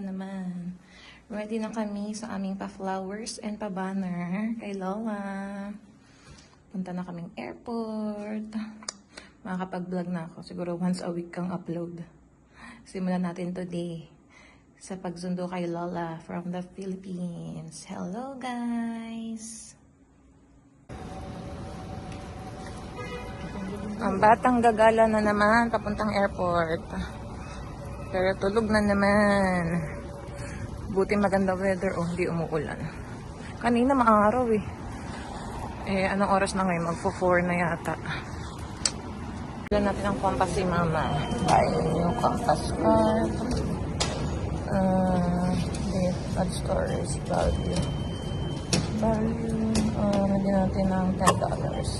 na naman. Ready na kami sa aming pa-flowers and pa-banner kay Lola. Punta na kaming airport. Makakapag-vlog na ako. Siguro once a week kang upload. Simulan natin today sa pagsundo kay Lola from the Philippines. Hello, guys! Ang batang gagala na naman papuntang airport. Pero tulog na naman. Buti maganda weather oh, hindi umuulan. Kanina maaraw eh. Eh, anong oras na ngayon? Magpo-4 na yata. Bilan natin ang compass si mama. Bye. Yung compass card. Uh, date, add storage, value. Value. Uh, lagyan natin ng $10.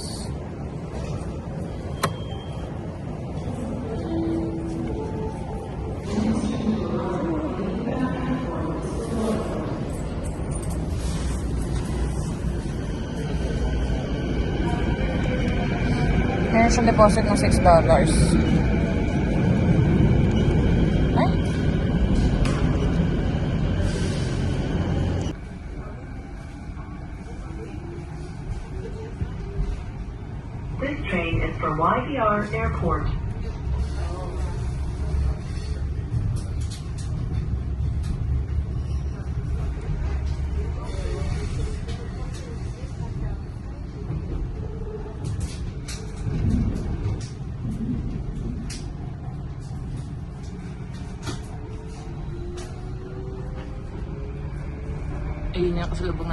Siyang deposit ng $6. Ay? This train is for YVR Airport.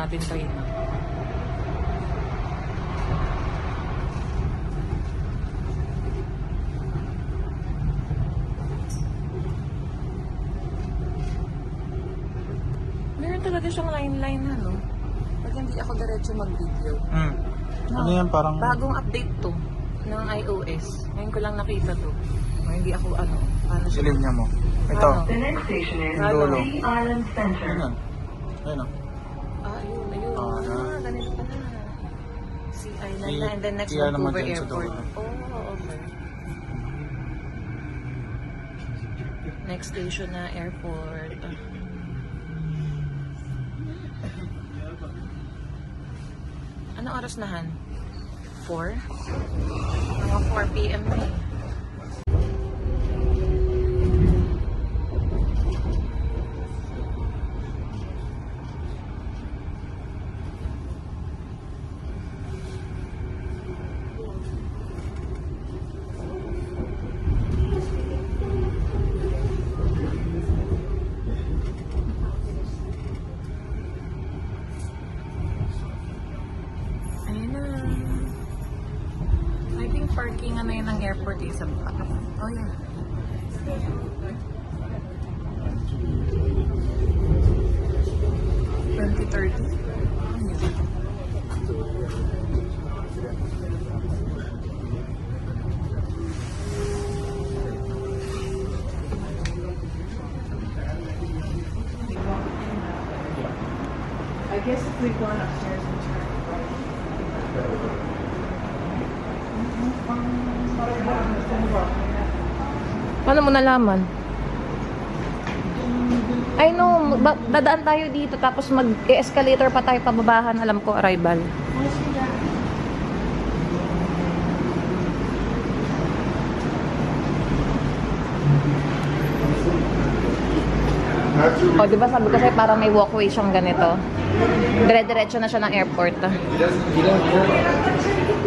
Yung kasalubong natin train. Meron talaga siyang line-line na, no? Pag hindi ako diretso mag-video. Hmm. No, Ano yan, parang... Bagong update to ng iOS. Ngayon ko lang nakita to. Oh, hindi ako ano, paano siya? Silin niya mo. Ito. Ano? The next station is Ano? Dulo. Island Ayun Center. yan. Ayun Na and then next Kaya Vancouver Airport. Oh, okay. Next station na airport. Ano oras na han? 4? Mga 4 p.m. na eh. Ng airport baba. Oh, yeah. Twenty thirty. I guess if we'd gone upstairs and turned right. Paano mo nalaman? I know, dadaan tayo dito tapos mag-escalator pa tayo pababahan. Alam ko, arrival. O, di ba sabi ko sa'yo parang may walkway siyang ganito. Dire-diretso na siya ng airport. Tulog.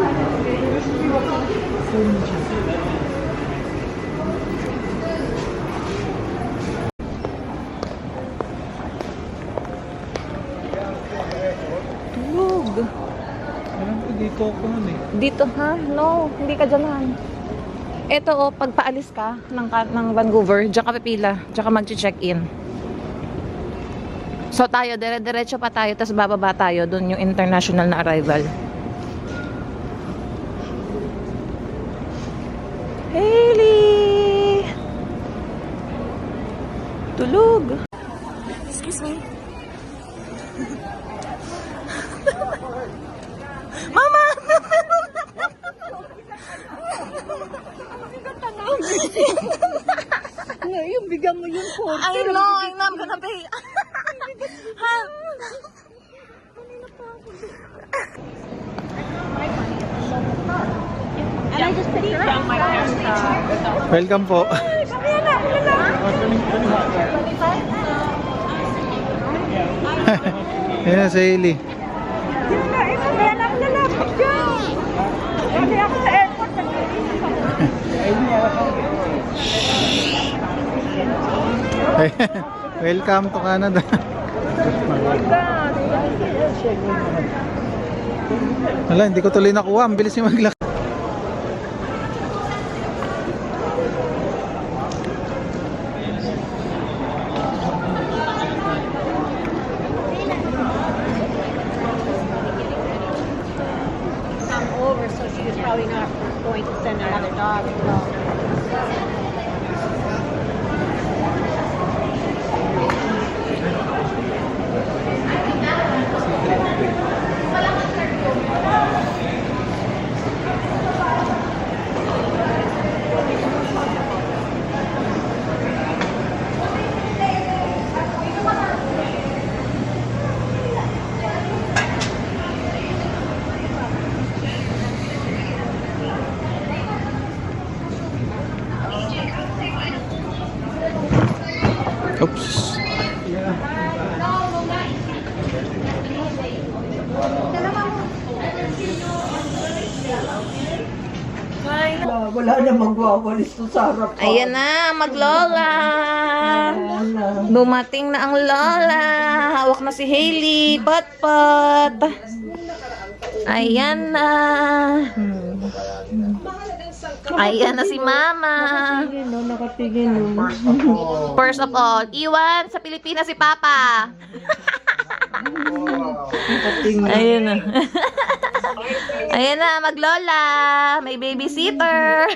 Alam ko dito ako nun eh. Dito ha? No, hindi ka dyan. Ito oh, pag paalis ka ng, ng Vancouver, dyan ka pipila. Dyan ka mag-check-in. So tayo, dire-diretso pa tayo, tapos bababa tayo. Doon yung international na arrival. Tulog! Excuse me. Mama! yung bigyan mo yung phone. I know, I'm not gonna And I just picked her up. Welcome po. Ayan na si Hailey. Welcome to Canada. Wala, hindi ko tuloy nakuha. Ang bilis niya maglakad. Na magwawalis to sa harap. Ayan na, maglola. Dumating na ang lola. Hawak na si Hailey. Pat-pat. Ayan na. Ayan na si mama. Nakatingin, no? Nakatingin, no? First of all, iwan sa Pilipinas si Papa. Ayan na. Ayan na, maglola. May babysitter.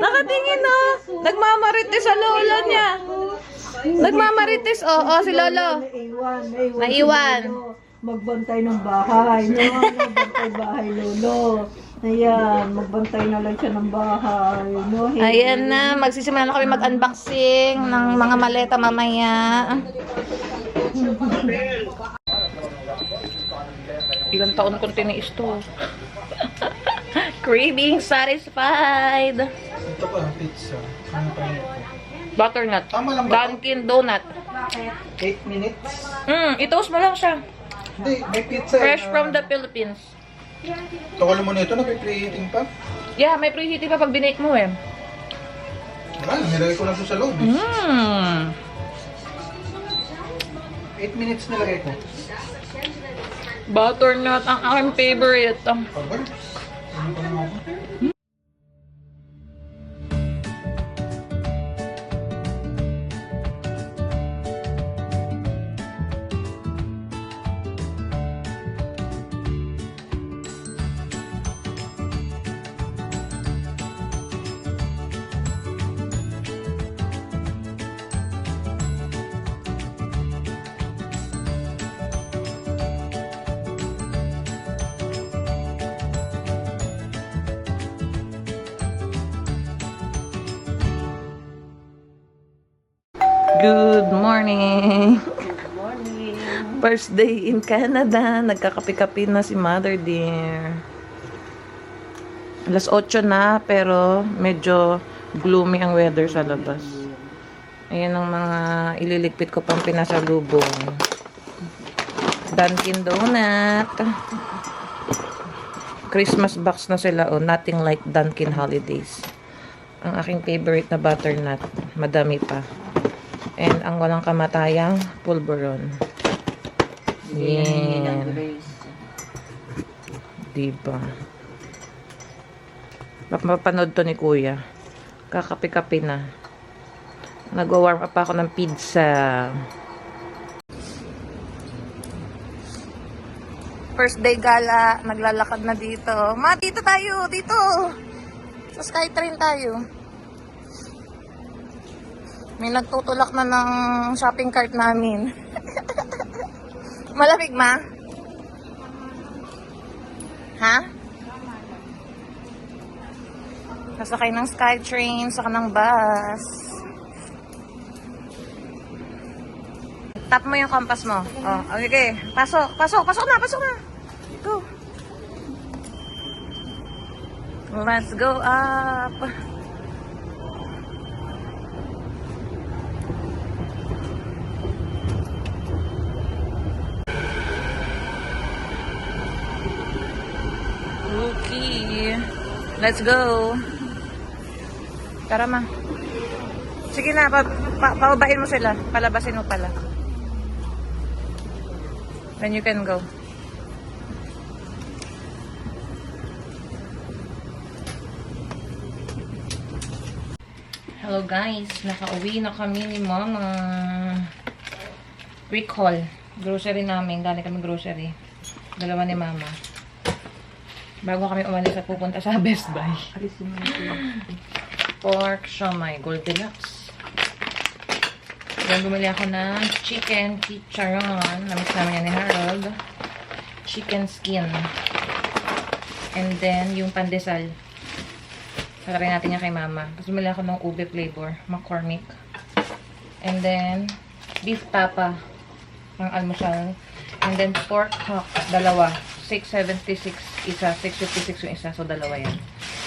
Nakatingin na. Nagmamarites sa lola niya. Nagmamarites. Oo, oh, si lolo. Naiwan. Magbantay ng bahay, no? Magbantay bahay, lolo. Ayan, magbantay na lang siya ng bahay, no? Ayan na, magsisimula na kami mag-unboxing ng mga maleta mamaya. Ilang taon kong tiniis to. Craving satisfied. Ito pa, pizza. Ano pa yun? Butternut. Tama lang ba? Dunkin Donut. 8 minutes? Mm, itoast mo lang siya. Hindi, may pizza. Fresh eh, from na- the Philippines. Tawala mo na ito, nagpe-preheating pa. Yeah, may preheating pa pag binake mo eh. Wala, nilagay ko lang ito sa loob. eh. Mm. 8 minutes nilagay ko. Butternut, ang aking favorite. Pagod. Ano Good morning! First day in Canada. Nagkakapi-kapi na si Mother dear. Alas 8 na, pero medyo gloomy ang weather sa labas. Ayan ang mga ililigpit ko pang pinasalubong. Dunkin Donut. Christmas box na sila, oh. Nothing like Dunkin Holidays. Ang aking favorite na butternut. Madami pa. And ang walang kamatayang pulveron. Yan. Diba? Mapapanood to ni Kuya. Kakapi-kapi na. Nag-warm up ako ng pizza. First day gala, naglalakad na dito. Ma, dito tayo, dito. Sa Skytrain tayo. May nagtutulak na ng shopping cart namin. Malamig, ma? Ha? Sasakay ng Skytrain, saka ng bus. Tap mo yung compass mo. Oh, okay. Pasok, pasok, pasok na, pasok na. Go. Let's go up. Let's go. Tara ma. Sige na, pa, pa, paubahin mo sila. Palabasin mo pala. Then you can go. Hello guys, nakauwi na kami ni Mama. Quick haul. Grocery namin, galing kami grocery. Dalawa ni Mama. Bago kami umalis at pupunta sa Best Buy. Pork siomay, Gold Deluxe. Then bumili ako ng chicken chicharon. Namiss namin yan ni Harold. Chicken skin. And then, yung pandesal. Sakarin natin yan kay mama. Tapos bumili ako ng ube flavor. McCormick. And then, beef tapa. Ng almusal. And then, pork hock. Dalawa. 676 isa. 656 yung isa. So, dalawa yan.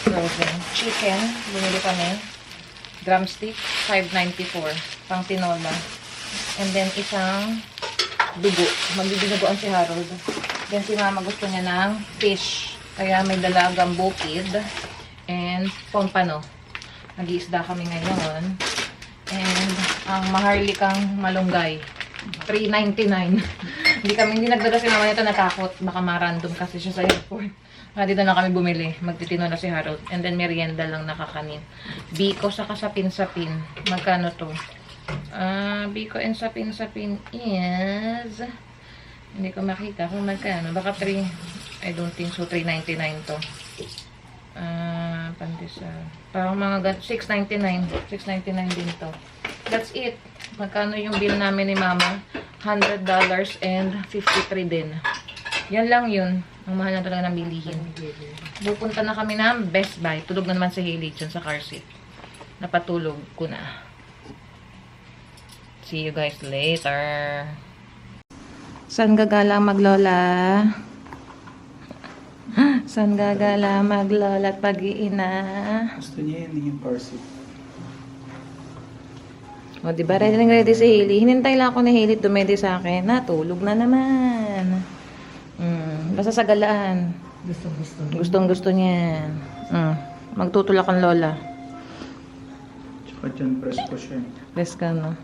Frozen. Chicken. Bumili kami. Drumstick. 594. Pang tinola. And then, isang dugo. Magbibinugoan si Harold. Then, si mama gusto niya ng fish. Kaya may dalagang bukid and pompano. Nag-iisda kami ngayon. And ang maharlikang malunggay. 3.99. hindi kami, hindi nagdala si mama nito natakot. Baka ma-random kasi siya sa airport. Kaya dito na kami bumili. Magtitino na si Harold. And then merienda lang nakakanin. Biko saka sapin-sapin. Magkano to? Ah, Biko and sapin-sapin is... Hindi ko makita kung magkano. Baka 3... I don't think so. 3.99 to. Ah, pandesal. Parang mga gan- 6.99. 6.99 din to. That's it. Magkano yung bill namin ni Mama? $100 and 53 din. Yan lang yun. Ang mahal na talaga ng bilihin. Pupunta na kami ng Best Buy. Tulog na naman si Hailey dyan sa car seat. Napatulog ko na. See you guys later. Saan gagala maglola? Saan gagala maglola at pag-iina? Gusto niya yun yung parsit. O, di ba? Ready na ready si Hailey. Hinintay lang ako ni Hailey dumedi sa akin. Natulog na naman. Mm, basta sa galaan. Gusto, gusto. Gustong gusto niya. Mm, magtutulak ang lola. Tsaka dyan, presko siya. Best ka, no?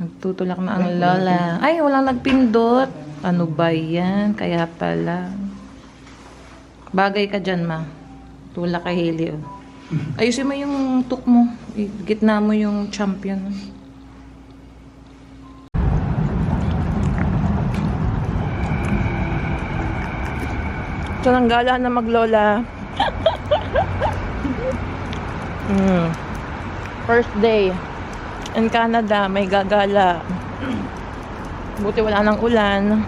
Nagtutulak na ang lola. Ay, walang nagpindot. Ano ba yan? Kaya pala. Bagay ka dyan, ma. Tulak kay Hailey, oh. Ayusin mo yung tuk mo. Gitna mo yung champion. Ito nang gala na maglola. mm. First day in Canada, may gagala. Buti wala nang ulan.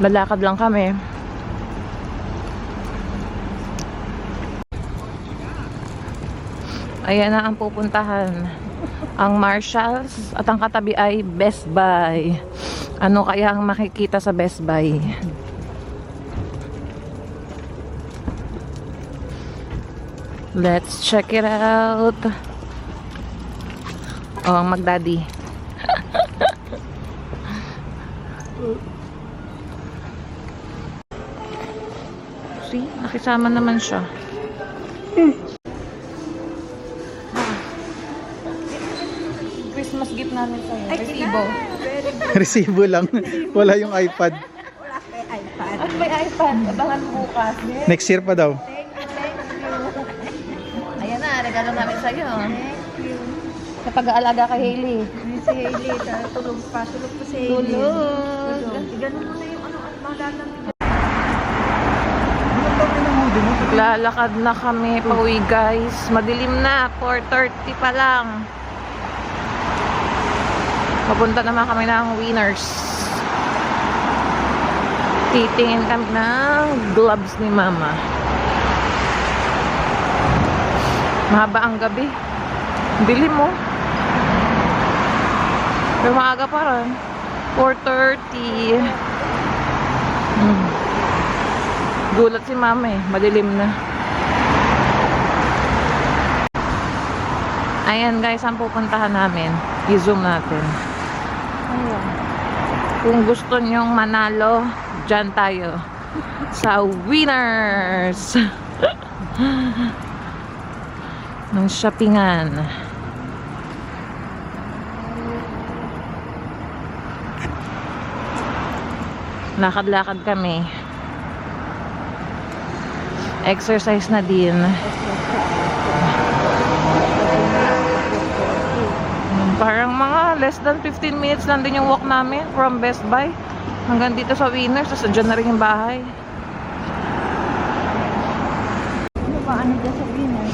Lalakad lang kami. Ayan na ang pupuntahan. Ang Marshalls at ang katabi ay Best Buy. Ano kaya ang makikita sa Best Buy? Let's check it out. Oh, magdaddy. See, nakisama naman siya. Christmas namin sa'yo. Resibo. Resibo lang. Wala yung iPad. At may iPad. Abangan bukas. Next year pa daw. Ayan na, regalo namin sa'yo. Sa pag-aalaga kay Hailey. Si Hailey, tulog pa. Tulog pa si Hailey. Tulog. Ganun mo na yung ano, ano, malalang Lalakad na kami pauwi guys. Madilim na. 4.30 pa lang. Papunta naman kami ng Winners. Titingin kami ng gloves ni Mama. Mahaba ang gabi. Dilim mo. Pero maaga pa rin. 4.30. Hmm. Gulat si mama eh. Madilim na. Ayan guys, ang pupuntahan namin. I-zoom natin. Kung gusto nyong manalo, dyan tayo. Sa winners! ng shoppingan. Lakad-lakad kami. Exercise na din. Parang mga less than 15 minutes lang din yung walk namin from Best Buy hanggang dito sa Winners. Tapos dyan na rin yung bahay. Ano ba? Ano dyan sa winner?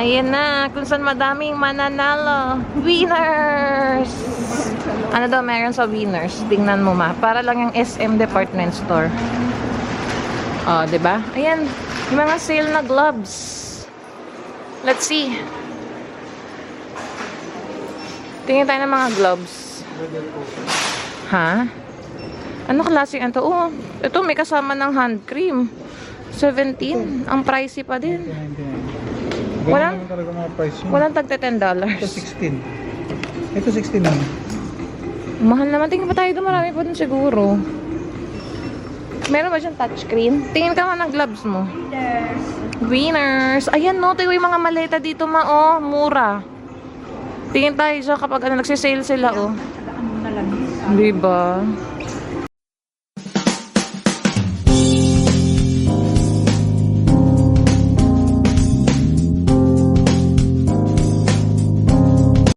Ayan na, kung saan madaming mananalo. Winners! Ano daw meron sa Winners? Tingnan mo ma. Para lang yung SM department store. Oh, 'di ba? Ayan, yung mga sale na gloves. Let's see. Tingin tayo ng mga gloves. Ha? Ano klase yan to? Oh, ito may kasama ng hand cream. 17. Ang pricey pa din. 99. Walang- Ganun naman talaga mga price yun. Walang tagta 10 Ito dollars. 16. Ito 16 naman. Mahal naman. Tingin pa tayo doon. Marami pa dun siguro. Meron ba dyan touchscreen? Tingin ka nga ng gloves mo. Winners! Ayan no, tayo yung mga maleta dito ma, oh. Mura. Tingin tayo siya kapag ano, nagsisale sila, oh. Diba?